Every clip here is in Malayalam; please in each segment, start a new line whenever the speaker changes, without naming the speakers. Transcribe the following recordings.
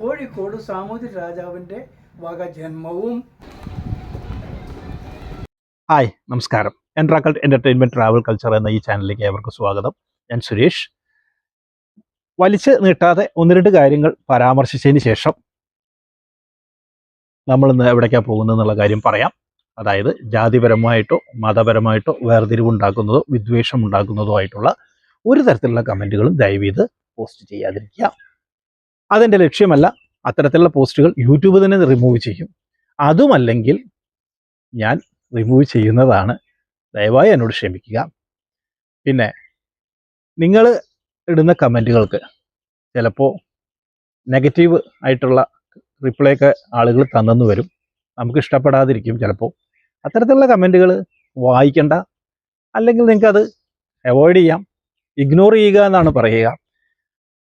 കോഴിക്കോട് സാമൂതിരി രാജാവിന്റെ വക ജന്മവും.
ഹായ് നമസ്കാരം. എൻട്രാക്കൾട്ട് എന്റർടൈൻമെന്റ് ട്രാവൽ കൾച്ചർ എന്ന ഈ ചാനലിലേക്ക് ഏവർക്കും സ്വാഗതം. ഞാൻ സുരേഷ്. വലിച്ച് നീട്ടാതെ ഒന്ന് രണ്ട് കാര്യങ്ങൾ പരാമർശിച്ചതിന് ശേഷം നമ്മളിന്ന് എവിടേക്കാണ് പോകുന്നത് എന്നുള്ള കാര്യം പറയാം. അതായത് ജാതിപരമായിട്ടോ മതപരമായിട്ടോ വേർതിരിവുണ്ടാക്കുന്നതോ വിദ്വേഷം ഉണ്ടാക്കുന്നതോ ആയിട്ടുള്ള ഒരു തരത്തിലുള്ള കമന്റുകളും ദയവീത് പോസ്റ്റ് ചെയ്യാതിരിക്കുക. അതെന്റെ ലക്ഷ്യമല്ല അത്തരത്തിലുള്ള പോസ്റ്റുകൾ യൂട്യൂബ് തന്നെ റിമൂവ് ചെയ്യും. അതുമല്ലെങ്കിൽ ഞാൻ റിമൂവ് ചെയ്യുന്നതാണ്. ദയവായി എന്നോട് ക്ഷമിക്കുക. പിന്നെ നിങ്ങൾ ഇടുന്ന കമന്റുകൾക്ക് ചിലപ്പോൾ നെഗറ്റീവ് ആയിട്ടുള്ള റിപ്ലൈ ഒക്കെ ആളുകൾ തന്നെന്ന് വരും. നമുക്ക് ഇഷ്ടപ്പെടാതിരിക്കും ചിലപ്പോൾ അത്തരത്തിലുള്ള കമന്റുകൾ വായിക്കണ്ട. അല്ലെങ്കിൽ നിങ്ങൾക്കത് അവോയ്ഡ് ചെയ്യാം. ഇഗ്നോർ ചെയ്യുക എന്നാണ് പറയുക.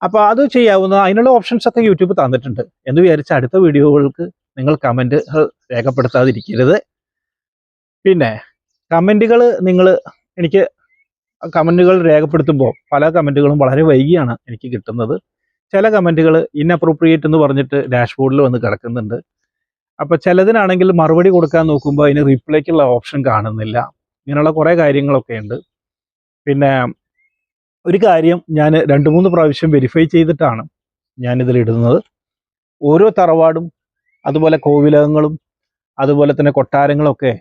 അപ്പോൾ അത് ചെയ്യാവുന്ന അതിനുള്ള ഓപ്ഷൻസ് ഒക്കെ യൂട്യൂബ് തന്നിട്ടുണ്ട്. എന്ന് വിചാരിച്ച് അടുത്ത വീഡിയോകൾക്ക് നിങ്ങൾ കമന്റ് രേഖപ്പെടുത്താതിരിക്കരുത്. പിന്നെ കമന്റുകൾ നിങ്ങൾ എനിക്ക് കമന്റുകൾ രേഖപ്പെടുത്തുമ്പോൾ പല കമന്റുകളും വളരെ വൈകിയാണ് എനിക്ക് കിട്ടുന്നത്. ചില കമന്റുകൾ ഇൻഅപ്രോപ്രിയേറ്റ് എന്ന് പറഞ്ഞിട്ട് ഡാഷ്ബോർഡിൽ വന്ന് കിടക്കുന്നുണ്ട്. അപ്പോൾ ചിലതിനാണെങ്കിൽ മറുപടി കൊടുക്കാൻ നോക്കുമ്പോൾ അതിന് റിപ്ലൈക്കുള്ള ഓപ്ഷൻ കാണുന്നില്ല. ഇങ്ങനെയുള്ള കുറേ കാര്യങ്ങളൊക്കെ ഉണ്ട്. പിന്നെ ഒരു കാര്യം ഞാൻ രണ്ട് മൂന്ന് പ്രാവശ്യം വെരിഫൈ ചെയ്തിട്ടാണ് ഞാനിതിൽ ഇടുന്നത്. ഓരോ തറവാടും അതുപോലെ കോവിലകങ്ങളും അതുപോലെ തന്നെ കൊട്ടാരങ്ങളൊക്കെ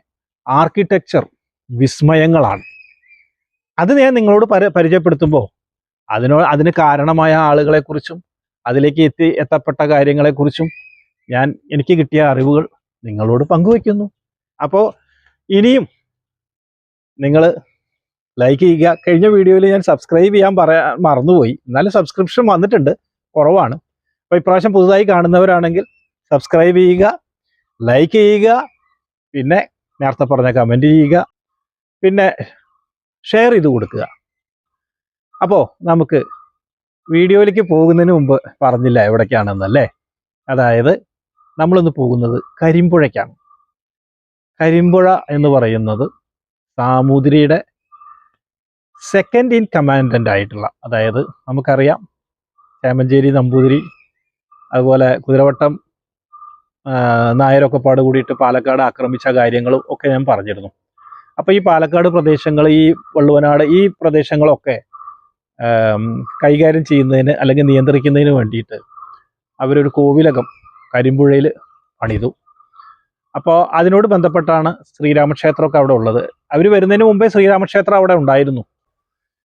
ആർക്കിടെക്ചർ വിസ്മയങ്ങളാണ്. അത് ഞാൻ നിങ്ങളോട് പരി പരിചയപ്പെടുത്തുമ്പോൾ അതിനോ അതിന് കാരണമായ ആളുകളെക്കുറിച്ചും അതിലേക്ക് എത്തി എത്തപ്പെട്ട കാര്യങ്ങളെക്കുറിച്ചും ഞാൻ എനിക്ക് കിട്ടിയ അറിവുകൾ നിങ്ങളോട് പങ്കുവയ്ക്കുന്നു. അപ്പോൾ ഇനിയും നിങ്ങൾ ലൈക്ക് ചെയ്യുക. കഴിഞ്ഞ വീഡിയോയിൽ ഞാൻ സബ്സ്ക്രൈബ് ചെയ്യാൻ പറയാൻ മറന്നുപോയി. എന്നാലും സബ്സ്ക്രിപ്ഷൻ വന്നിട്ടുണ്ട്. കുറവാണ്. അപ്പോൾ ഇപ്രാവശ്യം പുതുതായി കാണുന്നവരാണെങ്കിൽ സബ്സ്ക്രൈബ് ചെയ്യുക ലൈക്ക് ചെയ്യുക പിന്നെ നേരത്തെ പറഞ്ഞ കമന്റ് ചെയ്യുക പിന്നെ ഷെയർ ചെയ്ത് കൊടുക്കുക. അപ്പോൾ നമുക്ക് വീഡിയോയിലേക്ക് പോകുന്നതിന് മുമ്പ് പറഞ്ഞില്ല എവിടേക്കാണെന്നല്ലേ? അതായത് നമ്മളിന്ന് പോകുന്നത് കരിമ്പുഴയ്ക്കാണ്. കരിമ്പുഴ എന്ന് പറയുന്നത് സാമൂതിരിയുടെ സെക്കൻഡ് ഇൻ കമാൻഡന്റ് ആയിട്ടുള്ള അതായത് നമുക്കറിയാം ചേമഞ്ചേരി നമ്പൂതിരി അതുപോലെ കുതിരവട്ടം നായരൊക്കെ പാട് കൂടിയിട്ട് പാലക്കാട് ആക്രമിച്ച കാര്യങ്ങളും ഒക്കെ ഞാൻ പറഞ്ഞിരുന്നു. അപ്പോൾ ഈ പാലക്കാട് പ്രദേശങ്ങൾ ഈ വള്ളുവനാട് ഈ പ്രദേശങ്ങളൊക്കെ കൈകാര്യം ചെയ്യുന്നതിന് അല്ലെങ്കിൽ നിയന്ത്രിക്കുന്നതിന് വേണ്ടിയിട്ട് അവരൊരു കോവിലകം കരിമ്പുഴയിൽ പണിതു. അപ്പോൾ അതിനോട് ബന്ധപ്പെട്ടാണ് ശ്രീരാമക്ഷേത്രമൊക്കെ അവിടെ ഉള്ളത്. അവർ വരുന്നതിന് മുമ്പേ ശ്രീരാമക്ഷേത്രം അവിടെ ഉണ്ടായിരുന്നു.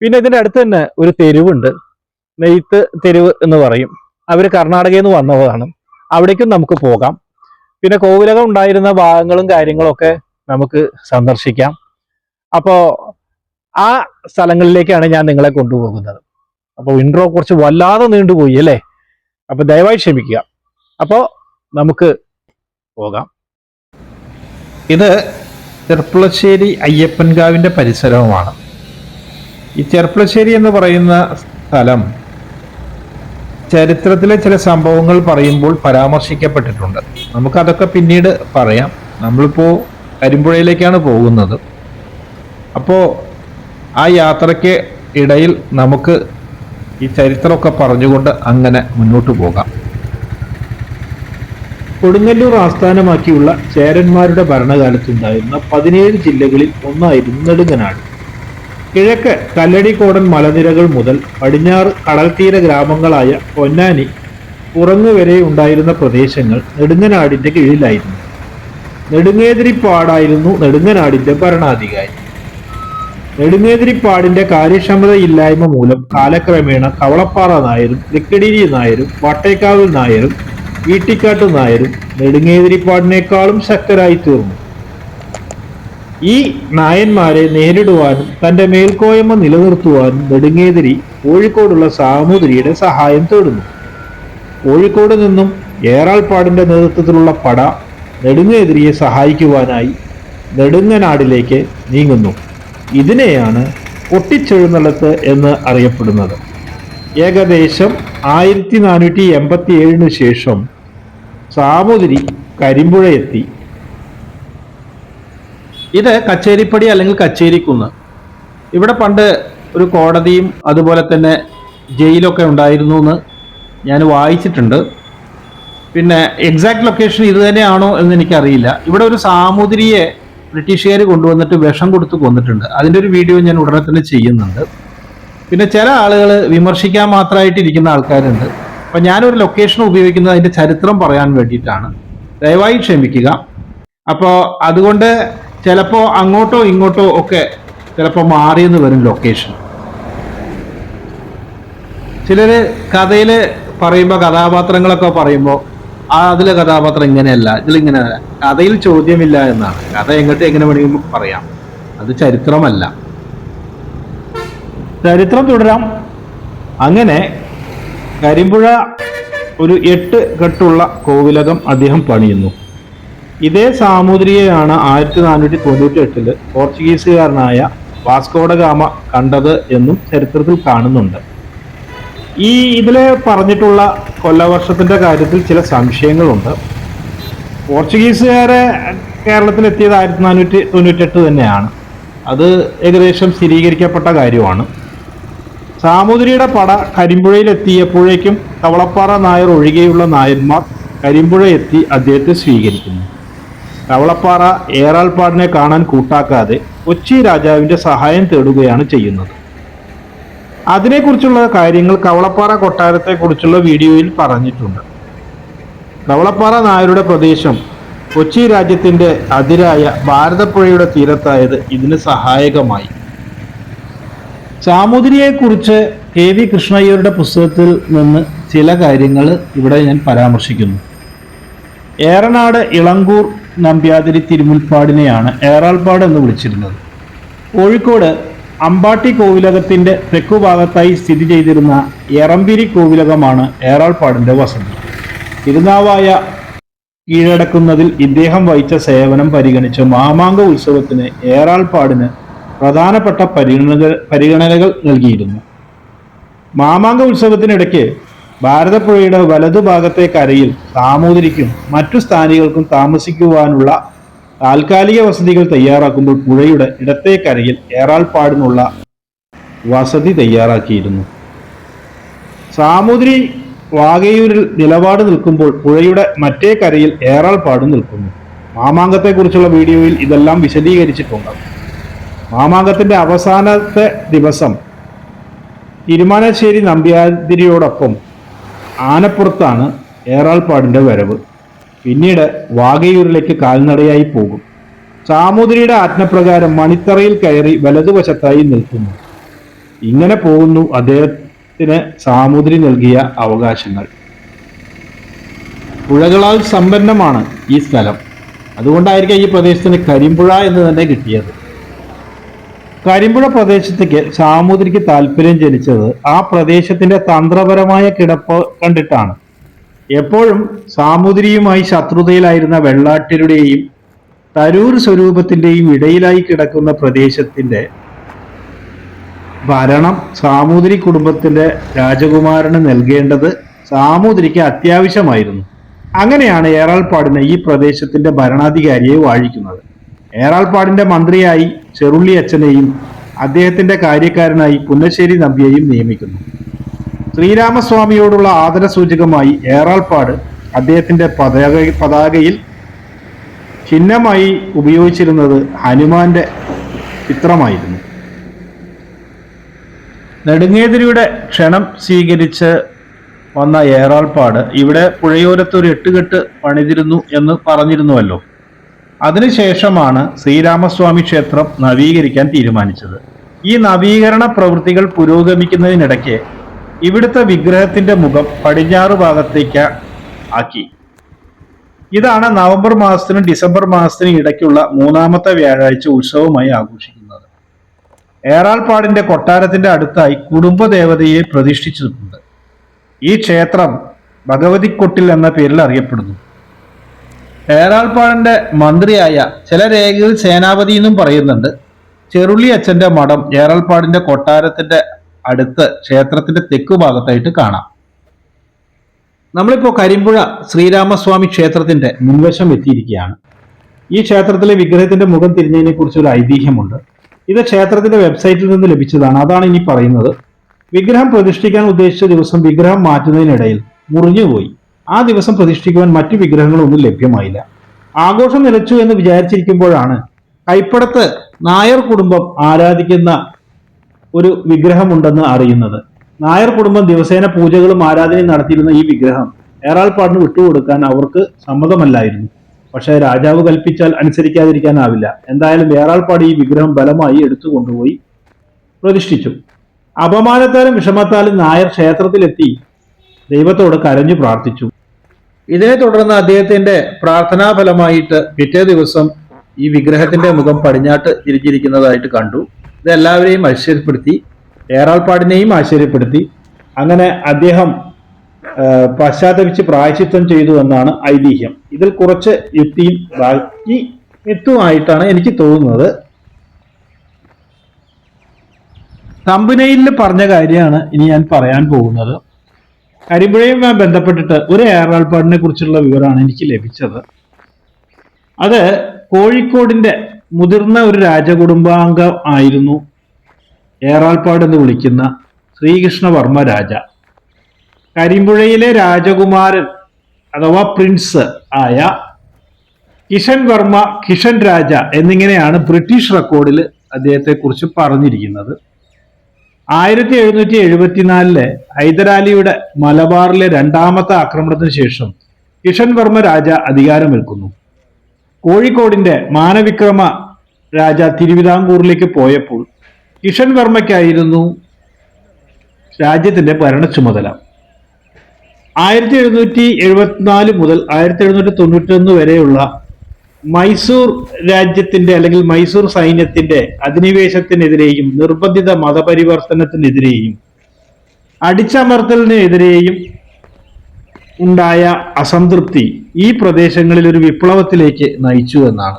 പിന്നെ ഇതിന്റെ അടുത്ത് തന്നെ ഒരു തെരുവുണ്ട്. നെയ്ത്ത് തെരുവ് എന്ന് പറയും. അവർ കർണാടകയിൽ നിന്ന് വന്നതാണ്. അവിടേക്കും നമുക്ക് പോകാം. പിന്നെ കോവിലകം ഉണ്ടായിരുന്ന ഭാഗങ്ങളും കാര്യങ്ങളൊക്കെ നമുക്ക് സന്ദർശിക്കാം. അപ്പോൾ ആ സ്ഥലങ്ങളിലേക്കാണ് ഞാൻ നിങ്ങളെ കൊണ്ടുപോകുന്നത്. അപ്പോൾ ഇൻട്രോ കുറച്ച് വല്ലാതെ നീണ്ടുപോയി അല്ലേ? അപ്പോൾ ദയവായി ക്ഷമിക്കുക. അപ്പോൾ നമുക്ക് പോകാം. ഇത് ചെർപ്പുളശ്ശേരി അയ്യപ്പൻകാവിന്റെ പരിസരവുമാണ്. ഈ ചെർപ്പളശ്ശേരി എന്ന് പറയുന്ന സ്ഥലം ചരിത്രത്തിലെ ചില സംഭവങ്ങൾ പറയുമ്പോൾ പരാമർശിക്കപ്പെട്ടിട്ടുണ്ട്. നമുക്കതൊക്കെ പിന്നീട് പറയാം. നമ്മളിപ്പോൾ കരിമ്പുഴയിലേക്കാണ് പോകുന്നത്. അപ്പോൾ ആ യാത്രയ്ക്ക് ഇടയിൽ നമുക്ക് ഈ ചരിത്രമൊക്കെ പറഞ്ഞുകൊണ്ട് അങ്ങനെ മുന്നോട്ട് പോകാം. കൊടുങ്ങല്ലൂർ ആസ്ഥാനമാക്കിയുള്ള ചേരന്മാരുടെ ഭരണകാലത്തുണ്ടായിരുന്ന പതിനേഴ് ജില്ലകളിൽ ഒന്നായിരുന്നു നെടുങ്ങനാട്. കിഴക്ക് കല്ലടിക്കോടൻ മലനിരകൾ മുതൽ പടിഞ്ഞാറ് കടൽത്തീര ഗ്രാമങ്ങളായ പൊന്നാനി പുറങ്ങുവരെ ഉണ്ടായിരുന്ന പ്രദേശങ്ങൾ നെടുങ്ങനാടിന്റെ കീഴിലായിരുന്നു. നെടുങ്ങേതിരിപ്പാടായിരുന്നു നെടുങ്ങനാടിന്റെ ഭരണാധികാരി. നെടുങ്ങേതിരിപ്പാടിന്റെ കാര്യക്ഷമതയില്ലായ്മ മൂലം കാലക്രമേണ കവളപ്പാറ നായരും തൃക്കടിരി നായരും വട്ടേക്കാവിൽ നായരും വീട്ടിക്കാട്ട് നായരും നെടുങ്ങേതിരിപ്പാടിനേക്കാളും ശക്തരായി തീർന്നു ഈ നായന്മാരെ നേരിടുവാനും തന്റെ മേൽക്കോയ്മ നിലനിർത്തുവാനും നെടുങ്ങേതിരി കോഴിക്കോടുള്ള സാമൂതിരിയുടെ സഹായം തേടുന്നു. കോഴിക്കോട് നിന്നും ഏറാൾപ്പാടിന്റെ നേതൃത്വത്തിലുള്ള പട നെടുങ്ങേതിരിയെ സഹായിക്കുവാനായി നെടുങ്ങനാടിലേക്ക് നീങ്ങുന്നു. ഇതിനെയാണ് പൊട്ടിച്ചെഴുന്നള്ളത്ത് എന്ന് അറിയപ്പെടുന്നത്. ഏകദേശം ആയിരത്തി നാനൂറ്റി എൺപത്തി ഏഴിന് ശേഷം സാമൂതിരി കരിമ്പുഴ എത്തി ഇത് കച്ചേരിപ്പടി അല്ലെങ്കിൽ കച്ചേരിക്കുന്ന്. ഇവിടെ പണ്ട് ഒരു കോടതിയും അതുപോലെ തന്നെ ജയിലൊക്കെ ഉണ്ടായിരുന്നു എന്ന് ഞാൻ വായിച്ചിട്ടുണ്ട്. പിന്നെ എക്സാക്ട് ലൊക്കേഷൻ ഇത് തന്നെയാണോ എന്ന് എനിക്കറിയില്ല. ഇവിടെ ഒരു സാമൂതിരിയെ ബ്രിട്ടീഷുകാർ കൊണ്ടുവന്നിട്ട് വിഷം കൊടുത്ത് കൊന്നിട്ടുണ്ട്. അതിന്റെ ഒരു വീഡിയോ ഞാൻ ഉടനെ തന്നെ ചെയ്യുന്നുണ്ട്. പിന്നെ ചില ആളുകൾ വിമർശിക്കാൻ മാത്രമായിട്ട് ഇരിക്കുന്ന ആൾക്കാരുണ്ട്. അപ്പം ഞാനൊരു ലൊക്കേഷൻ ഉപയോഗിക്കുന്നത് അതിന്റെ ചരിത്രം പറയാൻ വേണ്ടിയിട്ടാണ്. ദയവായി ക്ഷമിക്കുക. അപ്പോൾ അതുകൊണ്ട് ചിലപ്പോൾ അങ്ങോട്ടോ ഇങ്ങോട്ടോ ഒക്കെ ചിലപ്പോൾ മാറിയെന്ന് വരും ലൊക്കേഷൻ ചിലര് കഥയിൽ പറയുമ്പോൾ കഥാപാത്രങ്ങളൊക്കെ പറയുമ്പോൾ ആ അതിലെ കഥാപാത്രം ഇങ്ങനെയല്ല ഇതിലിങ്ങനെ കഥയിൽ ചോദ്യമില്ല എന്നാണ്. കഥ എങ്ങോട്ട് എങ്ങനെ വേണമെങ്കിൽ പറയാം. അത് ചരിത്രമല്ല. ചരിത്രം തുടരാം. അങ്ങനെ കരിമ്പുഴ ഒരു എട്ട് കെട്ടുള്ള കോവിലകം അദ്ദേഹം പണിയുന്നു. ഇതേ സാമൂതിരിയെയാണ് ആയിരത്തി നാനൂറ്റി തൊണ്ണൂറ്റി എട്ടിൽ പോർച്ചുഗീസുകാരനായ വാസ്കോഡഗാമ കണ്ടത് എന്നും ചരിത്രത്തിൽ കാണുന്നുണ്ട്. ഈ ഇതിലെ പറഞ്ഞിട്ടുള്ള കൊല്ലവർഷത്തിന്റെ കാര്യത്തിൽ ചില സംശയങ്ങളുണ്ട്. പോർച്ചുഗീസുകാരെ കേരളത്തിൽ എത്തിയത് ആയിരത്തി നാനൂറ്റി തൊണ്ണൂറ്റെട്ട് തന്നെയാണ്. അത് ഏകദേശം സ്ഥിരീകരിക്കപ്പെട്ട കാര്യമാണ്. സാമൂതിരിയുടെ പട കരിമ്പുഴയിലെത്തിയപ്പോഴേക്കും കവളപ്പാറ നായർ ഒഴികെയുള്ള നായന്മാർ കരിമ്പുഴ എത്തി അദ്ദേഹത്തെ സ്വീകരിക്കുന്നു. കവളപ്പാറ ഏറാൾപ്പാടിനെ കാണാൻ കൂട്ടാക്കാതെ കൊച്ചി രാജാവിന്റെ സഹായം തേടുകയാണ് ചെയ്യുന്നത്. അതിനെക്കുറിച്ചുള്ള കാര്യങ്ങൾ കവളപ്പാറ കൊട്ടാരത്തെക്കുറിച്ചുള്ള വീഡിയോയിൽ പറഞ്ഞിട്ടുണ്ട്. കവളപ്പാറ നായരുടെ പ്രദേശം കൊച്ചി രാജ്യത്തിന്റെ അതിരായ ഭാരതപ്പുഴയുടെ തീരത്തായത് ഇതിന് സഹായകമായി. സാമൂതിരിയെക്കുറിച്ച് കെ വി കൃഷ്ണയ്യരുടെ പുസ്തകത്തിൽ നിന്ന് ചില കാര്യങ്ങൾ ഇവിടെ ഞാൻ പരാമർശിക്കുന്നു. ഏറനാട് ഇളങ്കൂർ നമ്പ്യാതിരി തിരുമുൽപ്പാടിനെയാണ് ഏറാൾപ്പാട് എന്ന് വിളിച്ചിരുന്നത്. കോഴിക്കോട് അമ്പാട്ടി കോവിലകത്തിന്റെ തെക്കുഭാഗത്തായി സ്ഥിതി ചെയ്തിരുന്ന എറമ്പിരി കോവിലകമാണ് ഏറാൾപ്പാടിന്റെ വസതി. തിരുനാവായ കീഴടക്കുന്നതിൽ ഇദ്ദേഹം വഹിച്ച സേവനം പരിഗണിച്ച് മാമാങ്ക ഉത്സവത്തിന് ഏറാൾപ്പാടിന് പ്രധാനപ്പെട്ട പരിഗണനകൾ പരിഗണനകൾ നൽകിയിരുന്നു. മാമാങ്ക ഉത്സവത്തിനിടയ്ക്ക് ഭാരതപ്പുഴയുടെ വലതുഭാഗത്തെ കരയിൽ സാമൂതിരിക്കും മറ്റു സ്ഥാനികൾക്കും താമസിക്കുവാനുള്ള താൽക്കാലിക വസതികൾ തയ്യാറാക്കുമ്പോൾ പുഴയുടെ ഇടത്തെ കരയിൽ ഏറാൾപ്പാടിനുള്ള വസതി തയ്യാറാക്കിയിരുന്നു. സാമൂതിരി വാകയൂരിൽ നിലപാട് നിൽക്കുമ്പോൾ പുഴയുടെ മറ്റേ കരയിൽ ഏറാൾപ്പാട് നിൽക്കുന്നു. മാമാങ്കത്തെക്കുറിച്ചുള്ള വീഡിയോയിൽ ഇതെല്ലാം വിശദീകരിച്ചിട്ടുണ്ട്. മാമാങ്കത്തിന്റെ അവസാനത്തെ ദിവസം തിരുമാനശ്ശേരി നമ്പ്യാതിരിയോടൊപ്പം ആനപ്പുറത്താണ് ഏറാൾപ്പാടിന്റെ വരവ്. പിന്നീട് വാഗയൂരിലേക്ക് കാൽനടയായി പോകും. സാമൂതിരിയുടെ ആജ്ഞപ്രകാരം മണിത്തറയിൽ കയറി വലതുവശത്തായി നിൽക്കുന്നു. ഇങ്ങനെ പോകുന്നു അദ്ദേഹത്തിന് സാമൂതിരി നൽകിയ അവകാശങ്ങൾ. പുഴകളാൽ സമ്പന്നമാണ് ഈ സ്ഥലം. അതുകൊണ്ടായിരിക്കും ഈ പ്രദേശത്തിന് കരിമ്പുഴ എന്ന് തന്നെ കിട്ടിയത്. കരിമ്പുഴ പ്രദേശത്തേക്ക് സാമൂതിരിക്ക് താല്പര്യം ജനിച്ചത് ആ പ്രദേശത്തിന്റെ തന്ത്രപരമായ കിടപ്പ് കണ്ടിട്ടാണ്. എപ്പോഴും സാമൂതിരിയുമായി ശത്രുതയിലായിരുന്ന വെള്ളാട്ടിരുടെയും തരൂർ സ്വരൂപത്തിന്റെയും ഇടയിലായി കിടക്കുന്ന പ്രദേശത്തിന്റെ ഭരണം സാമൂതിരി കുടുംബത്തിന്റെ രാജകുമാരന് നൽകേണ്ടത് സാമൂതിരിക്ക് അത്യാവശ്യമായിരുന്നു. അങ്ങനെയാണ് ഏറാൾപ്പാടിനെ ഈ പ്രദേശത്തിന്റെ ഭരണാധികാരിയെ വാഴിക്കുന്നത്. ഏറാൾപ്പാടിന്റെ മന്ത്രിയായി ചെറുള്ളി അച്ഛനെയും അദ്ദേഹത്തിന്റെ കാര്യക്കാരനായി പുന്നശ്ശേരി നമ്പിയെയും നിയമിക്കുന്നു. ശ്രീരാമസ്വാമിയോടുള്ള ആദരസൂചകമായി ഏറാൾപ്പാട് അദ്ദേഹത്തിന്റെ പതാക പതാകയിൽ ചിഹ്നമായി ഉപയോഗിച്ചിരുന്നത് ഹനുമാന്റെ ചിത്രമായിരുന്നു. നെടുങ്ങേതിരിയുടെ ക്ഷണം സ്വീകരിച്ച് വന്ന ഏറാൾപ്പാട് ഇവിടെ പുഴയോരത്ത് ഒരു എട്ടുകെട്ട് പണിതിരുന്നു എന്ന് പറഞ്ഞിരുന്നുവല്ലോ. അതിനുശേഷമാണ് ശ്രീരാമസ്വാമി ക്ഷേത്രം നവീകരിക്കാൻ തീരുമാനിച്ചത്. ഈ നവീകരണ പ്രവൃത്തികൾ പുരോഗമിക്കുന്നതിനിടയ്ക്ക് ഇവിടുത്തെ വിഗ്രഹത്തിന്റെ മുഖം പടിഞ്ഞാറ് ഭാഗത്തേക്ക് ആക്കി. ഇതാണ് നവംബർ മാസത്തിനും ഡിസംബർ മാസത്തിനും ഇടയ്ക്കുള്ള മൂന്നാമത്തെ വ്യാഴാഴ്ച ഉത്സവമായി ആഘോഷിക്കുന്നത്. ഏറാൾപ്പാടിന്റെ കൊട്ടാരത്തിന്റെ അടുത്തായി കുടുംബദേവതയെ പ്രതിഷ്ഠിച്ചിട്ടുണ്ട്. ഈ ക്ഷേത്രം ഭഗവതിക്കൊട്ടിൽ എന്ന പേരിൽ അറിയപ്പെടുന്നു. ഏറാൾപ്പാടിന്റെ മന്ത്രിയായ ചില രേഖയിൽ സേനാപതി എന്നും പറയുന്നുണ്ട്. ചെറുള്ളി അച്ഛന്റെ മഠം ഏറാൾപ്പാടിന്റെ കൊട്ടാരത്തിന്റെ അടുത്ത് ക്ഷേത്രത്തിന്റെ തെക്കു ഭാഗത്തായിട്ട് കാണാം. നമ്മളിപ്പോ കരിമ്പുഴ ശ്രീരാമസ്വാമി ക്ഷേത്രത്തിന്റെ മുൻവശം എത്തിയിരിക്കുകയാണ്. ഈ ക്ഷേത്രത്തിലെ വിഗ്രഹത്തിന്റെ മുഖം തിരിഞ്ഞതിനെ കുറിച്ച് ഒരു ഐതിഹ്യമുണ്ട്. ഇത് ക്ഷേത്രത്തിന്റെ വെബ്സൈറ്റിൽ നിന്ന് ലഭിച്ചതാണ്. അതാണ് ഇനി പറയുന്നത്. വിഗ്രഹം പ്രതിഷ്ഠിക്കാൻ ഉദ്ദേശിച്ച ദിവസം വിഗ്രഹം മാറ്റുന്നതിനിടയിൽ മുറിഞ്ഞുപോയി. ആ ദിവസം പ്രതിഷ്ഠിക്കുവാൻ മറ്റു വിഗ്രഹങ്ങളൊന്നും ലഭ്യമായില്ല. ആഘോഷം നിലച്ചു എന്ന് വിചാരിച്ചിരിക്കുമ്പോഴാണ് കൈപ്പടത്ത് നായർ കുടുംബം ആരാധിക്കുന്ന ഒരു വിഗ്രഹമുണ്ടെന്ന് അറിയുന്നത്. നായർ കുടുംബം ദിവസേന പൂജകളും ആരാധനയും നടത്തിയിരുന്ന ഈ വിഗ്രഹം ഏറാൾപ്പാടിന് വിട്ടുകൊടുക്കാൻ അവർക്ക് സമ്മതമല്ലായിരുന്നു. പക്ഷേ രാജാവ് കൽപ്പിച്ചാൽ അനുസരിക്കാതിരിക്കാനാവില്ല. എന്തായാലും ഏറാൾപ്പാട് ഈ വിഗ്രഹം ബലമായി എടുത്തു കൊണ്ടുപോയി പ്രതിഷ്ഠിച്ചു. അപമാനത്താലും വിഷമത്താലും നായർ ക്ഷേത്രത്തിലെത്തി ദൈവത്തോട് കരഞ്ഞു പ്രാർത്ഥിച്ചു. ഇതിനെ തുടർന്ന് അദ്ദേഹത്തിന്റെ പ്രാർത്ഥനാ ഫലമായിട്ട് പിറ്റേ ദിവസം ഈ വിഗ്രഹത്തിന്റെ മുഖം പടിഞ്ഞാട്ട് തിരിച്ചിരിക്കുന്നതായിട്ട് കണ്ടു. ഇത് എല്ലാവരെയും ആശ്ചര്യപ്പെടുത്തി ഏറാൾപ്പാടിനെയും ആശ്ചര്യപ്പെടുത്തി അങ്ങനെ അദ്ദേഹം പശ്ചാത്തപിച്ച് പ്രായശിത്വം ചെയ്തു എന്നാണ് ഐതിഹ്യം. ഇതിൽ കുറച്ച് യുക്തിയും ബാക്കി മിത്തുമായിട്ടാണ് എനിക്ക് തോന്നുന്നത്. തമ്പുനയിലിൽ പറഞ്ഞ കാര്യമാണ് ഇനി ഞാൻ പറയാൻ പോകുന്നത്. കരിമ്പുഴയുമായി ബന്ധപ്പെട്ടിട്ട് ഒരു ഏറാൾപ്പാടിനെ കുറിച്ചുള്ള വിവരമാണ് എനിക്ക് ലഭിച്ചത്. അത് കോഴിക്കോടിന്റെ മുതിർന്ന ഒരു രാജകുടുംബാംഗം ആയിരുന്നു ഏറാൾപ്പാട് എന്ന് വിളിക്കുന്ന ശ്രീകൃഷ്ണവർമ്മ രാജ. കരിമ്പുഴയിലെ രാജകുമാരൻ അഥവാ പ്രിൻസ് ആയ കിഷൻ വർമ്മ കിഷൻ രാജ എന്നിങ്ങനെയാണ് ബ്രിട്ടീഷ് റെക്കോർഡിൽ അദ്ദേഹത്തെക്കുറിച്ച് പറഞ്ഞിരിക്കുന്നത്. ആയിരത്തി എഴുന്നൂറ്റി എഴുപത്തിനാലിലെ ഹൈദരാലിയുടെ മലബാറിലെ രണ്ടാമത്തെ ആക്രമണത്തിന് ശേഷം കിഷൻ വർമ്മ രാജ അധികാരമേൽക്കുന്നു. കോഴിക്കോടിന്റെ മാനവിക്രമ രാജ തിരുവിതാംകൂറിലേക്ക് പോയപ്പോൾ കിഷൻ വർമ്മയ്ക്കായിരുന്നു രാജ്യത്തിന്റെ ഭരണ ചുമതല ആയിരത്തി എഴുന്നൂറ്റി എഴുപത്തിനാല് മുതൽ ആയിരത്തി എഴുന്നൂറ്റി തൊണ്ണൂറ്റി ഒന്ന് വരെയുള്ള മൈസൂർ രാജ്യത്തിന്റെ അല്ലെങ്കിൽ മൈസൂർ സൈന്യത്തിന്റെ അധിനിവേശത്തിനെതിരെയും നിർബന്ധിത മതപരിവർത്തനത്തിനെതിരെയും അടിച്ചമർത്തലിനെതിരെയും ഉണ്ടായ അസംതൃപ്തി ഈ പ്രദേശങ്ങളിൽ ഒരു വിപ്ലവത്തിലേക്ക് നയിച്ചു എന്നാണ്.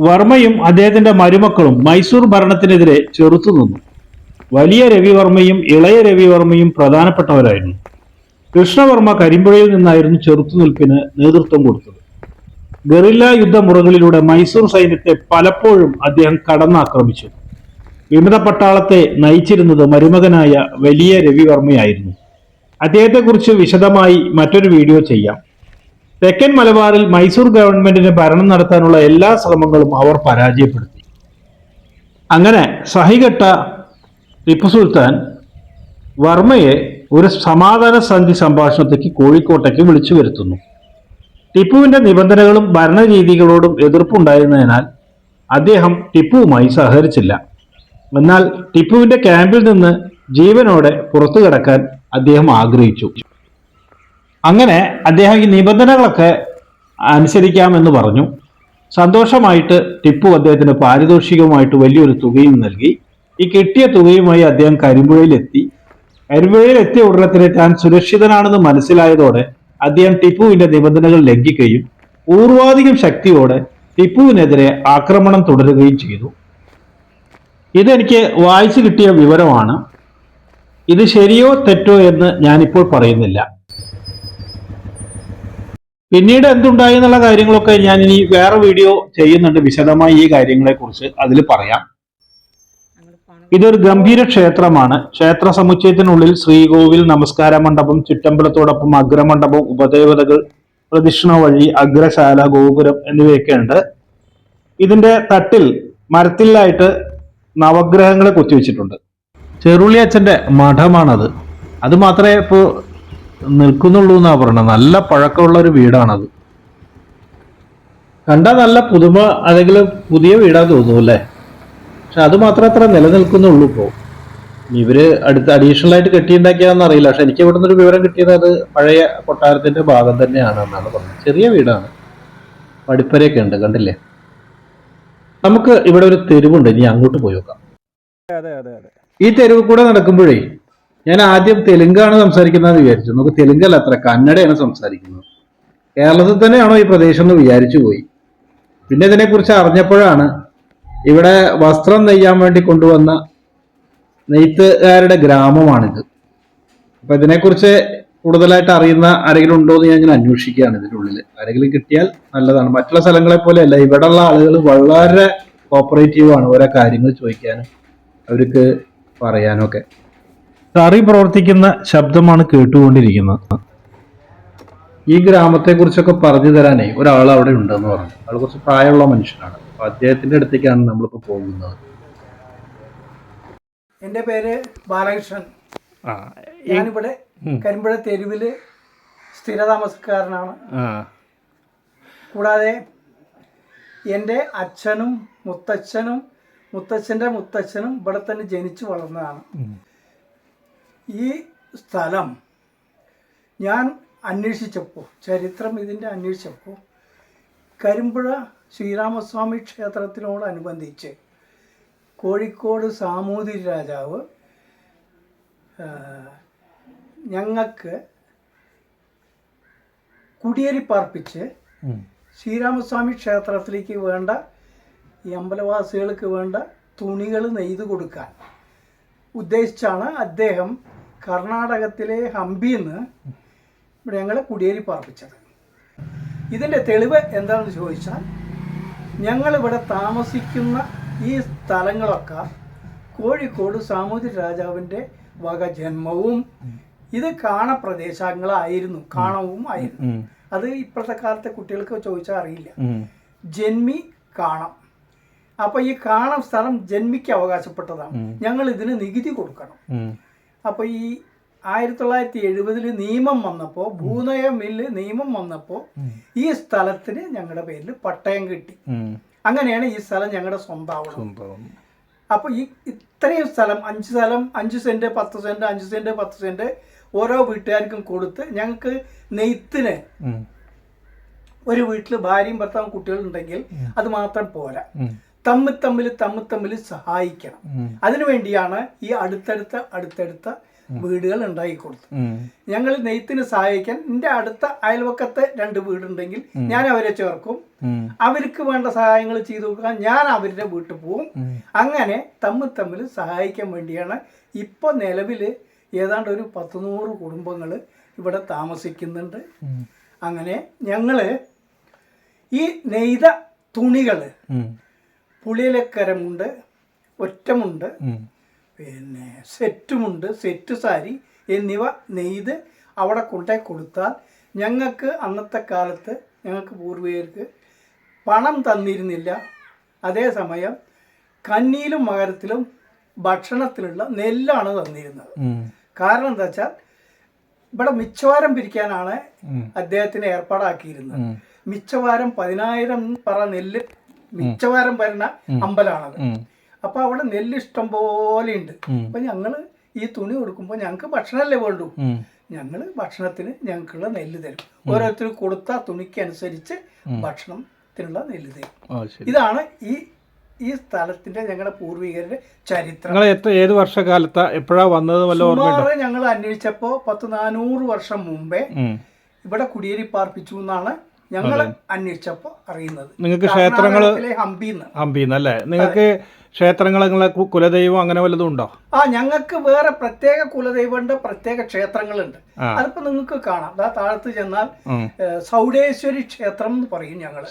വർമ്മയും അദ്ദേഹത്തിന്റെ മരുമക്കളും മൈസൂർ ഭരണത്തിനെതിരെ ചെറുത്തുനിന്നു. വലിയ രവിവർമ്മയും ഇളയ രവിവർമ്മയും പ്രധാനപ്പെട്ടവരായിരുന്നു. കൃഷ്ണവർമ്മ കരിമ്പുഴയിൽ നിന്നായിരുന്നു ചെറുത്തുനിൽപ്പിന് നേതൃത്വം കൊടുത്തത്. ഗറില്ല യുദ്ധമുറകളിലൂടെ മൈസൂർ സൈന്യത്തെ പലപ്പോഴും അദ്ദേഹം കടന്നാക്രമിച്ചു. വിമത പട്ടാളത്തെ നയിച്ചിരുന്നത് മരുമകനായ വലിയ രവിവർമ്മയായിരുന്നു. അദ്ദേഹത്തെക്കുറിച്ച് വിശദമായി മറ്റൊരു വീഡിയോ ചെയ്യാം. തെക്കൻ മലബാറിൽ മൈസൂർ ഗവൺമെന്റിന് ഭരണം നടത്താനുള്ള എല്ലാ ശ്രമങ്ങളും അവർ പരാജയപ്പെടുത്തി. അങ്ങനെ സഹികെട്ട ടിപ്പു സുൽത്താൻ വർമ്മയെ ഒരു സമാധാന സന്ധി സംഭാഷണത്തേക്ക് കോഴിക്കോട്ടേക്ക് വിളിച്ചു വരുത്തുന്നു. ടിപ്പുവിന്റെ നിബന്ധനകളും ഭരണരീതികളോടും എതിർപ്പുണ്ടായിരുന്നതിനാൽ അദ്ദേഹം ടിപ്പുവുമായി സഹകരിച്ചില്ല. എന്നാൽ ടിപ്പുവിന്റെ ക്യാമ്പിൽ നിന്ന് ജീവനോടെ പുറത്തു കിടക്കാൻ അദ്ദേഹം ആഗ്രഹിച്ചു. അങ്ങനെ അദ്ദേഹം ഈ നിബന്ധനകളൊക്കെ അനുസരിക്കാമെന്ന് പറഞ്ഞു. സന്തോഷമായിട്ട് ടിപ്പു അദ്ദേഹത്തിന് പാരിതോഷികമായിട്ട് വലിയൊരു തുകയും നൽകി. ഈ കിട്ടിയ തുകയുമായി അദ്ദേഹം കരിമ്പുഴയിലെത്തി. കരിമ്പുഴയിൽ എത്തിയ ഉടനെ താൻ സുരക്ഷിതനാണെന്ന് മനസ്സിലായതോടെ അദ്ദേഹം ടിപ്പുവിന്റെ നിബന്ധനകൾ ലംഘിക്കുകയും പൂർവാധികം ശക്തിയോടെ ടിപ്പുവിനെതിരെ ആക്രമണം തുടരുകയും ചെയ്തു. ഇതെനിക്ക് വായിച്ചു കിട്ടിയ വിവരമാണ്. ഇത് ശരിയോ തെറ്റോ എന്ന് ഞാനിപ്പോൾ പറയുന്നില്ല. പിന്നീട് എന്തുണ്ടായി എന്നുള്ള കാര്യങ്ങളൊക്കെ ഞാൻ ഇനി വേറെ വീഡിയോ ചെയ്യുന്നുണ്ട്. വിശദമായി ഈ കാര്യങ്ങളെ കുറിച്ച് അതിൽ പറയാം. ഇതൊരു ഗംഭീര ക്ഷേത്രമാണ്. ക്ഷേത്ര സമുച്ചയത്തിനുള്ളിൽ ശ്രീകോവിൽ നമസ്കാര മണ്ഡപം ചുറ്റമ്പലത്തോടൊപ്പം അഗ്രമണ്ഡപം ഉപദേവതകൾ പ്രദക്ഷിണ വഴി അഗ്രശാല ഗോപുരം എന്നിവയൊക്കെ ഉണ്ട് ഇതിന്റെ തട്ടിൽ മരത്തിലായിട്ട് നവഗ്രഹങ്ങളെ കുത്തിവെച്ചിട്ടുണ്ട്. ചെറുളി അച്ഛന്റെ മഠമാണത്. അത് മാത്രമേ ഇപ്പോ നിൽക്കുന്നുള്ളൂ എന്നാ പറയണത്. നല്ല പഴക്കമുള്ള ഒരു വീടാണത്. കണ്ടാൽ നല്ല പുതുമ അല്ലെങ്കിൽ പുതിയ വീടാ തോന്നുന്നു അല്ലേ? പക്ഷെ അത് മാത്രമേ അത്ര നിലനിൽക്കുന്നുള്ളൂ ഇപ്പോൾ ഇവർ അടുത്ത് അഡീഷണൽ ആയിട്ട് കെട്ടിയുണ്ടാക്കിയാന്ന് അറിയില്ല. പക്ഷെ എനിക്ക് ഇവിടുന്ന് ഒരു വിവരം കിട്ടിയത് അത് പഴയ കൊട്ടാരത്തിന്റെ ഭാഗം തന്നെയാണ് എന്നാണ് പറഞ്ഞത്. ചെറിയ വീടാണ്. പടിപ്പരയൊക്കെ ഉണ്ട്. കണ്ടില്ലേ? നമുക്ക് ഇവിടെ ഒരു തെരുവുണ്ട്. ഇനി അങ്ങോട്ട് പോയി നോക്കാം. ഈ തെരുവ് കൂടെ നടക്കുമ്പോഴേ ഞാൻ ആദ്യം തെലുങ്കാണ് സംസാരിക്കുന്നതെന്ന് വിചാരിച്ചു. നമുക്ക് തെലുങ്കല്ല അത്ര കന്നഡയാണ് സംസാരിക്കുന്നത്. കേരളത്തിൽ തന്നെയാണോ ഈ പ്രദേശം എന്ന് വിചാരിച്ചു പോയി. പിന്നെ ഇതിനെക്കുറിച്ച് അറിഞ്ഞപ്പോഴാണ് ഇവിടെ വസ്ത്രം നെയ്യാൻ വേണ്ടി കൊണ്ടുവന്ന നെയ്ത്തുകാരുടെ ഗ്രാമമാണിത്. അപ്പൊ ഇതിനെക്കുറിച്ച് കൂടുതലായിട്ട് അറിയുന്ന ആരെങ്കിലും ഉണ്ടോ എന്ന് ഞാൻ ഇങ്ങനെ അന്വേഷിക്കുകയാണ് ഇതിന്റെ ഉള്ളിൽ ആരെങ്കിലും കിട്ടിയാൽ നല്ലതാണ്. മറ്റുള്ള സ്ഥലങ്ങളെ പോലെയല്ല ഇവിടെയുള്ള ആളുകൾ വളരെ കോപ്പറേറ്റീവ് ആണ് ഓരോ കാര്യങ്ങൾ ചോദിക്കാനും അവർക്ക് പറയാനും ഒക്കെ. തറി പ്രവർത്തിക്കുന്ന ശബ്ദമാണ് കേട്ടുകൊണ്ടിരിക്കുന്നത്. ഈ ഗ്രാമത്തെ കുറിച്ചൊക്കെ പറഞ്ഞു തരാനേ ഒരാൾ അവിടെ ഉണ്ടെന്ന് പറഞ്ഞു. അയാൾ കുറച്ച് പ്രായമുള്ള മനുഷ്യനാണ്. അപ്പൊ അദ്ദേഹത്തിന്റെ അടുത്തേക്കാണ് നമ്മളിപ്പോ പോകുന്നത്.
എന്റെ പേര് ബാലകൃഷ്ണൻ.
ആ
ഞാനിവിടെ കരിമ്പുഴ തെരുവിൽ സ്ഥിരതാമസക്കാരനാണ്. കൂടാതെ എന്റെ അച്ഛനും മുത്തച്ഛനും മുത്തച്ഛന്റെ മുത്തച്ഛനും ഇവിടെ തന്നെ ജനിച്ചു വളർന്നതാണ്. ഈ സ്ഥലം ഞാൻ അന്വേഷിച്ചപ്പോൾ ചരിത്രം ഇതിന്റെ അന്വേഷിച്ചപ്പോൾ കരിമ്പുഴ ശ്രീരാമസ്വാമി ക്ഷേത്രത്തിനോടനുബന്ധിച്ച് കോഴിക്കോട് സാമൂതിരി രാജാവ് ഞങ്ങൾക്ക് കുടിയേരി പാർപ്പിച്ച് ശ്രീരാമസ്വാമി ക്ഷേത്രത്തിലേക്ക് വേണ്ട ഈ അമ്പലവാസികൾക്ക് വേണ്ട തുണികൾ നെയ്ത് കൊടുക്കാൻ ഉദ്ദേശിച്ചാണ് അദ്ദേഹം കർണാടകത്തിലെ ഹംപിയിൽ നിന്ന് ഇവിടെ ഞങ്ങളെ കുടിയേരി പാർപ്പിച്ചത് ഇതിന്റെ തെളിവ് എന്താണെന്ന് ചോദിച്ചാൽ ഞങ്ങളിവിടെ താമസിക്കുന്ന ഈ സ്ഥലങ്ങളൊക്കെ കോഴിക്കോട് സാമൂതിരി രാജാവിന്റെ വക ജന്മവും ഇത് കാണപ്രദേശങ്ങളായിരുന്നു കാണവും ആയിരുന്നു അത് ഇപ്പോഴത്തെ കാലത്തെ കുട്ടികൾക്ക് ചോദിച്ചാൽ അറിയില്ല. ജന്മി കാണം. അപ്പൊ ഈ കാണം സ്ഥലം ജന്മിക്ക് അവകാശപ്പെട്ടതാണ്. ഞങ്ങൾ ഇതിന് നികുതി കൊടുക്കണം. അപ്പൊ ഈ ആയിരത്തി തൊള്ളായിരത്തി എഴുപതിൽ നിയമം വന്നപ്പോൾ ഭൂനയ മില്ല് നിയമം വന്നപ്പോൾ ഈ സ്ഥലത്തിന് ഞങ്ങളുടെ പേരിൽ പട്ടയം കിട്ടി. അങ്ങനെയാണ് ഈ സ്ഥലം ഞങ്ങളുടെ സ്വന്തമാവുന്നത്. അപ്പൊ ഈ ഇത്രയും സ്ഥലം അഞ്ച് സ്ഥലം അഞ്ച് സെന്റ് പത്ത് സെന്റ് അഞ്ച് സെന്റ് പത്ത് സെന്റ് ഓരോ വീട്ടുകാർക്കും കൊടുത്ത് ഞങ്ങൾക്ക് നെയ്ത്തിന് ഒരു വീട്ടിൽ ഭാര്യയും ഭർത്താവും കുട്ടികളുണ്ടെങ്കിൽ അത് മാത്രം പോരാ. തമ്മിൽ തമ്മിൽ തമ്മിൽ തമ്മിൽ സഹായിക്കണം. അതിനുവേണ്ടിയാണ് ഈ അടുത്തടുത്ത അടുത്തടുത്ത വീടുകൾ ഉണ്ടാക്കി കൊടുത്തു ഞങ്ങൾ നെയ്ത്തിന് സഹായിക്കാൻ എന്റെ അടുത്ത അയൽവക്കത്തെ രണ്ട് വീടുണ്ടെങ്കിൽ ഞാൻ അവരെ ചേർക്കും. അവർക്ക് വേണ്ട സഹായങ്ങൾ ചെയ്തു കൊടുക്കാൻ ഞാൻ അവരുടെ വീട്ടിൽ പോവും. അങ്ങനെ തമ്മിൽ തമ്മിൽ സഹായിക്കാൻ വേണ്ടിയാണ് ഇപ്പോൾ നിലവിൽ ഏതാണ്ട് ഒരു പത്ത് നൂറ് കുടുംബങ്ങൾ ഇവിടെ താമസിക്കുന്നുണ്ട്. അങ്ങനെ ഞങ്ങൾ ഈ നെയ്ത തുണികൾ പുളിയിലക്കരമുണ്ട് ഒറ്റമുണ്ട്. പിന്നെ സെറ്റുമുണ്ട്. സെറ്റ് സാരി എന്നിവ നെയ്ത് അവിടെ കൊണ്ടേ കൊടുത്താൽ ഞങ്ങൾക്ക് അന്നത്തെ കാലത്ത് ഞങ്ങൾക്ക് പൂർവികർക്ക് പണം തന്നിരുന്നില്ല. അതേസമയം കന്നിയിലും മകരത്തിലും ഭക്ഷണത്തിലുള്ള നെല്ലാണ് തന്നിരുന്നത്. കാരണം എന്താ വെച്ചാൽ ഇവിടെ മിച്ചവാരം പിരിക്കാനാണ് അദ്ദേഹത്തിന് ഏർപ്പാടാക്കിയിരുന്നത്. മിച്ചവാരം പതിനായിരം പറ നെല്ല് മിച്ചവാരം വരുന്ന അമ്പലാണത്. അപ്പൊ അവിടെ നെല്ല് ഇഷ്ടം പോലെ ഉണ്ട് അപ്പൊ ഞങ്ങൾ ഈ തുണി കൊടുക്കുമ്പോൾ ഞങ്ങൾക്ക് ഭക്ഷണമല്ലേ വേണ്ടു. ഞങ്ങൾ ഭക്ഷണത്തിന് ഞങ്ങൾക്കുള്ള നെല്ല് തരും. ഓരോരുത്തർ കൊടുത്ത തുണിക്ക് അനുസരിച്ച് ഭക്ഷണത്തിനുള്ള നെല്ല് തരും. ഇതാണ് ഈ ഈ സ്ഥലത്തിന്റെ ഞങ്ങളുടെ പൂർവികരുടെ ചരിത്രം.
ഏത് വർഷകാലത്താ എപ്പോഴാ വന്നത്
സുമാറ് ഞങ്ങൾ അന്വേഷിച്ചപ്പോ പത്ത് നാനൂറ് വർഷം മുമ്പേ ഇവിടെ കുടിയേറി പാർപ്പിച്ചു എന്നാണ് ഞങ്ങൾ അന്വേഷിച്ചപ്പോൾ അറിയുന്നത്.
നിങ്ങൾക്ക്
ക്ഷേത്രങ്ങൾ ഹംപിന്ന്.
അല്ലേ നിങ്ങൾക്ക് ക്ഷേത്രങ്ങളെ കുലദൈവം അങ്ങനെ വല്ലതും ഉണ്ടോ?
ആ ഞങ്ങൾക്ക് വേറെ പ്രത്യേക കുലദൈവമുണ്ട് പ്രത്യേക ക്ഷേത്രങ്ങളുണ്ട്. അതിപ്പോ നിങ്ങൾക്ക് കാണാം. ദാ താഴത്ത് ചെന്നാൽ. സൗഡേശ്വരി ക്ഷേത്രം എന്ന് പറയും ഞങ്ങൾ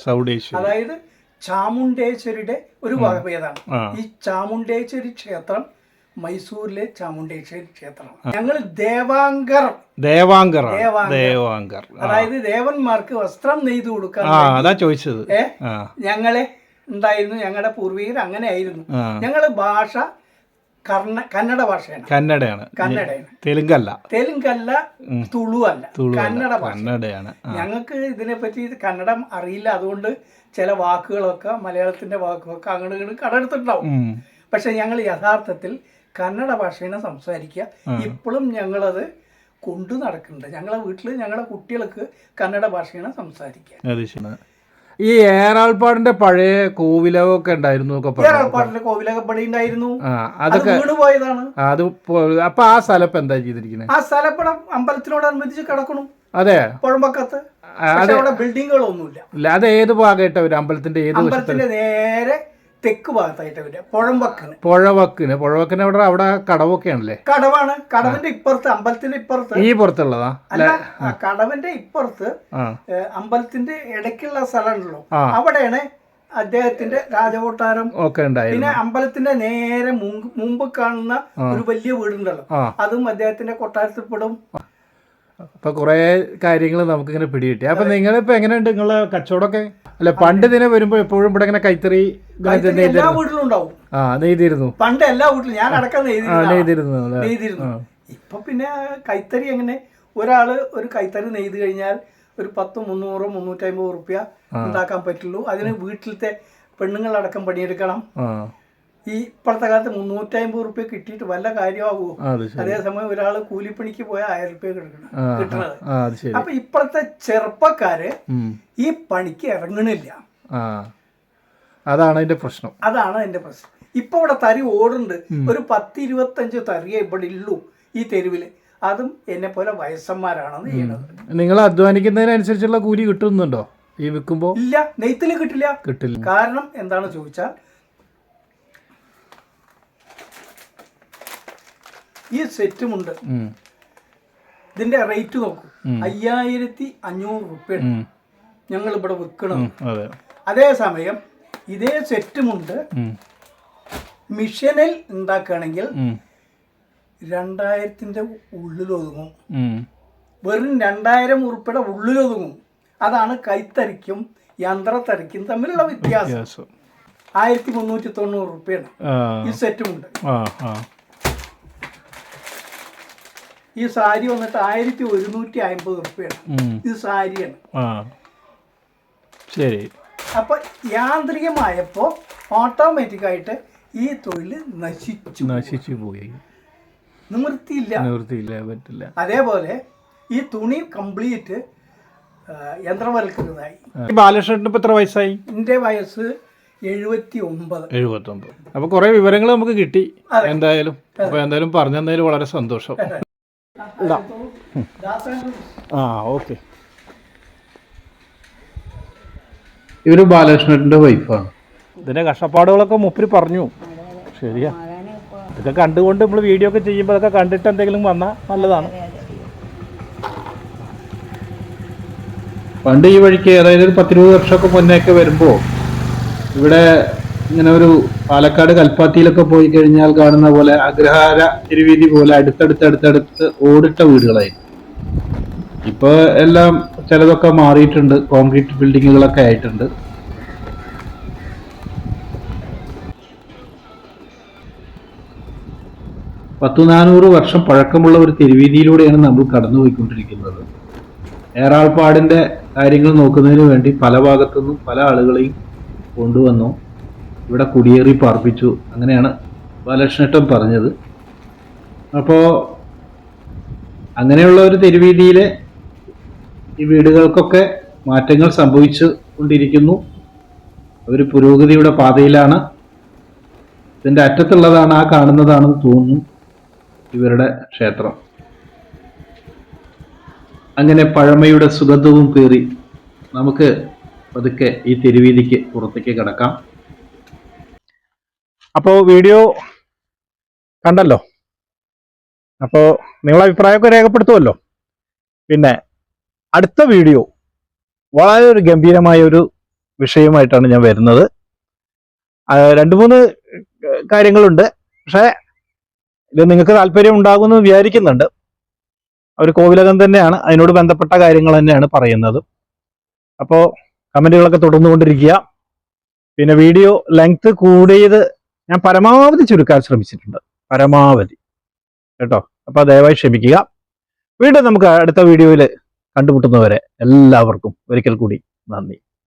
അതായത് ചാമുണ്ടേശ്വരിയുടെ ഒരു വകഭേദമാണ്. ഈ ചാമുണ്ടേശ്വരി ക്ഷേത്രം മൈസൂരിലെ ചാമുണ്ടേശ്വരി ക്ഷേത്രമാണ്. ഞങ്ങൾ ദേവാങ്കർ.
ദേവാങ്കർ
ദേവാങ്കർ. അതായത് ദേവന്മാർക്ക് വസ്ത്രം നെയ്തു കൊടുക്കാൻ
അതാ ചോദിച്ചത്.
ഏ? ഞങ്ങളെ ഉണ്ടായിരുന്നു ഞങ്ങളുടെ പൂർവികർ അങ്ങനെ ആയിരുന്നു
ആ.
ഞങ്ങൾ ഭാഷ കർണ കന്നഡ ഭാഷയാണ്.
കന്നഡയാണ്.
കന്നഡയാണ്.
തെലുങ്കല്ല.
തെലുങ്കല്ല
തുളുവല്ല.
കന്നഡ
കന്നഡയാണ്.
ഞങ്ങൾക്ക് ഇതിനെപ്പറ്റി പറ്റി കന്നഡം അറിയില്ല. അതുകൊണ്ട് ചില വാക്കുകളൊക്കെ മലയാളത്തിന്റെ വാക്കുകളൊക്കെ അങ്ങോട്ട് ഇങ്ങോട്ട് കടമെടുത്തിട്ടുണ്ടാവും. പക്ഷെ ഞങ്ങൾ യഥാർത്ഥത്തിൽ കന്നഡ ഭാഷയാണ് സംസാരിക്കുക. ഇപ്പോഴും ഞങ്ങളത് കൊണ്ടു നടക്കുന്നുണ്ട്. ഞങ്ങളെ വീട്ടിൽ ഞങ്ങളുടെ കുട്ടികൾക്ക് കന്നഡ ഭാഷയാണ് സംസാരിക്കുക.
ഈ ഏറാൾപ്പാടിന്റെ പഴയ കോവിലൊക്കെ ഉണ്ടായിരുന്നു
ഏറെപ്പാട്ടിലെ കോവിലൊക്കെ പടി ഉണ്ടായിരുന്നു.
ആ
അത്
അതൊക്കെ
വീട് പോയതാണ്.
അത് അപ്പൊ ആ സ്ഥലം എന്താ ചെയ്തിരിക്കുന്നത്
ആ സ്ഥലപ്പടം അമ്പലത്തിനോടനുബന്ധിച്ച് കിടക്കണം
അതെ.
പുഴമ്പക്കത്ത്. പക്ഷെ അവിടെ ബിൽഡിങ്ങുകളൊന്നുമില്ല
ഇല്ല അത് ഏത് ഭാഗമായിട്ടാ അമ്പലത്തിന്റെ ഏത്
അമ്പലത്തിന്റെ നേരെ തെക്ക് ഭാഗത്തായിട്ട് വരിക. പുഴമ്പക്കന്
പുഴവക്കിന്. പുഴവക്കിന് അവിടെ അവിടെ കടവൊക്കെ ആണല്ലേ
കടവാണ്. കടവിന്റെ ഇപ്പുറത്ത് അമ്പലത്തിന്റെ ഇപ്പുറത്ത്.
ഈ പുറത്തുള്ളതാ?
അല്ല കടവിന്റെ ഇപ്പുറത്ത് അമ്പലത്തിന്റെ ഇടയ്ക്കുള്ള സ്ഥലമുണ്ടല്ലോ. അവിടെയാണ് അദ്ദേഹത്തിന്റെ രാജകൊട്ടാരം
ഒക്കെ
പിന്നെ അമ്പലത്തിന്റെ നേരെ മുമ്പ് കാണുന്ന ഒരു വലിയ വീടുണ്ടല്ലോ. അതും അദ്ദേഹത്തിന്റെ കൊട്ടാരത്തിൽ പെടും
അപ്പൊ കുറേ കാര്യങ്ങൾ നമുക്ക് ഇങ്ങനെ പിടികിട്ടി. അപ്പൊ നിങ്ങളിപ്പോൾ എങ്ങനെയുണ്ട് നിങ്ങളെ കച്ചവടമൊക്കെ? അല്ല പണ്ട് ഇതിനെ വരുമ്പോൾ എപ്പോഴും ഇവിടെ ഇങ്ങനെ കൈത്തറി
എല്ലാ വീട്ടിലും ഉണ്ടാവും.
ആ നെയ്തിരുന്നു
പണ്ട് എല്ലാ വീട്ടിലും. ഞാൻ അടക്കം നെയ്തിരുന്ന ഇപ്പൊ പിന്നെ കൈത്തറി എങ്ങനെ ഒരാൾ ഒരു കൈത്തറി നെയ്ത് കഴിഞ്ഞാൽ ഒരു പത്ത് മുന്നൂറോ മുന്നൂറ്റമ്പത് റുപ്യ ഉണ്ടാക്കാൻ പറ്റുള്ളൂ. അതിന് വീട്ടിലത്തെ പെണ്ണുങ്ങളടക്കം പണിയെടുക്കണം. ഈ ഇപ്പോഴത്തെ കാലത്ത് മുന്നൂറ്റമ്പത് റുപ്യ കിട്ടിയിട്ട് വല്ല കാര്യമാകുമോ അതേസമയം ഒരാൾ കൂലിപ്പണിക്ക് പോയാൽ ആയിരം റുപ്യ കിട്ടണം കിട്ടണത്. അപ്പൊ ഇപ്പോഴത്തെ ചെറുപ്പക്കാര് ഈ പണിക്ക് ഇറങ്ങണില്ല.
അതാണ് അതിന്റെ പ്രശ്നം.
അതാണ് എന്റെ പ്രശ്നം. ഇപ്പൊ ഇവിടെ തരി ഓടുണ്ട് ഒരു പത്ത് ഇരുപത്തഞ്ച് തരിയെ ഇവിടെ ഉള്ളൂ ഈ തെരുവിൽ. അതും എന്നെ പോലെ വയസ്സന്മാരാണെന്ന് ചെയ്യണത്.
നിങ്ങൾ അധ്വാനിക്കുന്നതിനനുസരിച്ചുള്ള കൂലി കിട്ടുന്നുണ്ടോ? ഈ വിൽക്കുമ്പോ?
ഇല്ല നെയ്ത്തിൽ കിട്ടില്ല.
കിട്ടില്ല.
കാരണം എന്താണ് ചോദിച്ചാൽ ഈ സെറ്റുമുണ്ട്. ഇതിന്റെ റേറ്റ് നോക്കൂ. അയ്യായിരത്തി അഞ്ഞൂറ്
റുപ്യ
ഞങ്ങൾ ഇവിടെ വിൽക്കണം
അതെ.
അതേസമയം ഇതേ സെറ്റുമുണ്ട്. മിഷനിൽ ഉണ്ടാക്കുകയാണെങ്കിൽ. രണ്ടായിരത്തിന്റെ ഉള്ളിലൊതുങ്ങും. വെറും രണ്ടായിരം ഉറുപ്പിയുടെ ഉള്ളിലൊതുങ്ങും. അതാണ് കൈത്തറിക്കും യന്ത്രത്തറിക്കും തമ്മിലുള്ള വ്യത്യാസം. ആയിരത്തി മുന്നൂറ്റി തൊണ്ണൂറ് റുപ്യാണ് ഈ സെറ്റുമുണ്ട്. ഈ സാരി വന്നിട്ട് ആയിരത്തി ഒരുന്നൂറ്റി അമ്പത് റുപ്യാണ് ഇത് സാരിയാണ്.
ശരി.
അപ്പൊ യാന്ത്രികമായപ്പോ ഓട്ടോമാറ്റിക് ആയിട്ട് ഈ തൊഴിൽ നശിച്ചു
നശിച്ചു പോയി.
നിവൃത്തിയില്ല.
നിവൃത്തിയില്ല പറ്റില്ല.
അതേപോലെ ഈ തുണി കംപ്ലീറ്റ് യന്ത്രവൽകൃതമായി
ബാലകൃഷ്ണന് ഇപ്പൊ എത്ര വയസ്സായി?
എന്റെ വയസ്സ് എഴുപത്തി ഒമ്പത്
എഴുപത്തി ഒമ്പത് അപ്പൊ കുറെ വിവരങ്ങൾ നമുക്ക് കിട്ടി. എന്തായാലും അപ്പൊ എന്തായാലും പറഞ്ഞു തന്നതിൽ വളരെ സന്തോഷം. ആ ഓക്കെ. ഇവർ ബാലകൃഷ്ണന്റെ വൈഫാണ് ഇതിന്റെ കഷ്ടപ്പാടുകളൊക്കെ മുപ്പിരി പറഞ്ഞു. ശരിയാ. ഇതൊക്കെ കണ്ടുകൊണ്ട് നമ്മൾ വീഡിയോ ഒക്കെ ചെയ്യുമ്പോൾ അതൊക്കെ കണ്ടിട്ട് എന്തെങ്കിലും വന്നാൽ നല്ലതാണ്. പണ്ട് ഈ വഴിക്ക് അതായത് ഒരു പത്തിരുപത് വർഷമൊക്കെ മുന്നേയൊക്കെ വരുമ്പോ ഇവിടെ ഇങ്ങനെ ഒരു പാലക്കാട് കൽപ്പാത്തിയിലൊക്കെ പോയി കഴിഞ്ഞാൽ കാണുന്ന പോലെ അഗ്രഹാര തിരുവീതി പോലെ അടുത്തടുത്ത് അടുത്തടുത്ത് ഓടിട്ട വീടുകളായിരുന്നു ഇപ്പൊ എല്ലാം ചിലതൊക്കെ മാറിയിട്ടുണ്ട്. കോൺക്രീറ്റ് ബിൽഡിങ്ങുകളൊക്കെ ആയിട്ടുണ്ട്. പത്തു നാനൂറ് വർഷം പഴക്കമുള്ള ഒരു തിരുവീതിയിലൂടെയാണ് നമ്മൾ കടന്നുപോയിക്കൊണ്ടിരിക്കുന്നത്. ഏറാൾപ്പാടിന്റെ കാര്യങ്ങൾ നോക്കുന്നതിന് വേണ്ടി പല ഭാഗത്തുനിന്നും പല ആളുകളെയും കൊണ്ടുവന്നു. ഇവിടെ കുടിയേറി പാർപ്പിച്ചു. അങ്ങനെയാണ് ബാലകൃഷ്ണേട്ടൻ പറഞ്ഞത്. അപ്പോൾ അങ്ങനെയുള്ള ഒരു തെരുവീതിയിൽ ഈ വീടുകൾക്കൊക്കെ മാറ്റങ്ങൾ സംഭവിച്ചു കൊണ്ടിരിക്കുന്നു ഒരു പുരോഗതിയുടെ പാതയിലാണ്. ഇതിന്റെ അറ്റത്തുള്ളതാണ് ആ കാണുന്നതാണെന്ന് തോന്നുന്നു ഇവരുടെ ക്ഷേത്രം. അങ്ങനെ പഴമയുടെ സുഗന്ധവും കയറി നമുക്ക് പതുക്കെ ഈ തെരുവീതിക്ക് പുറത്തേക്ക് കിടക്കാം.
അപ്പോൾ വീഡിയോ കണ്ടല്ലോ. അപ്പോ നിങ്ങളെ അഭിപ്രായമൊക്കെ രേഖപ്പെടുത്തുമല്ലോ പിന്നെ അടുത്ത വീഡിയോ വളരെ ഒരു ഗംഭീരമായ ഒരു വിഷയമായിട്ടാണ് ഞാൻ വരുന്നത്. രണ്ട് മൂന്ന് കാര്യങ്ങളുണ്ട്. പക്ഷേ ഇത് നിങ്ങൾക്ക് താല്പര്യം ഉണ്ടാകുമെന്ന് വിചാരിക്കുന്നുണ്ട്. അവർ കോവിലകം തന്നെയാണ്. അതിനോട് ബന്ധപ്പെട്ട കാര്യങ്ങൾ തന്നെയാണ് പറയുന്നത്. അപ്പോൾ കമന്റുകളൊക്കെ തുടർന്നുകൊണ്ടിരിക്കുക. പിന്നെ വീഡിയോ ലെങ്ത് കൂടിയത് ഞാൻ പരമാവധി ചുരുക്കാൻ ശ്രമിച്ചിട്ടുണ്ട്. പരമാവധി. കേട്ടോ? അപ്പോൾ ദയവായി ക്ഷമിക്കുക. വീണ്ടും നമുക്ക് അടുത്ത വീഡിയോയിൽ കണ്ടുമുട്ടുന്നവരെ എല്ലാവർക്കും ഒരിക്കൽ കൂടി നന്ദി.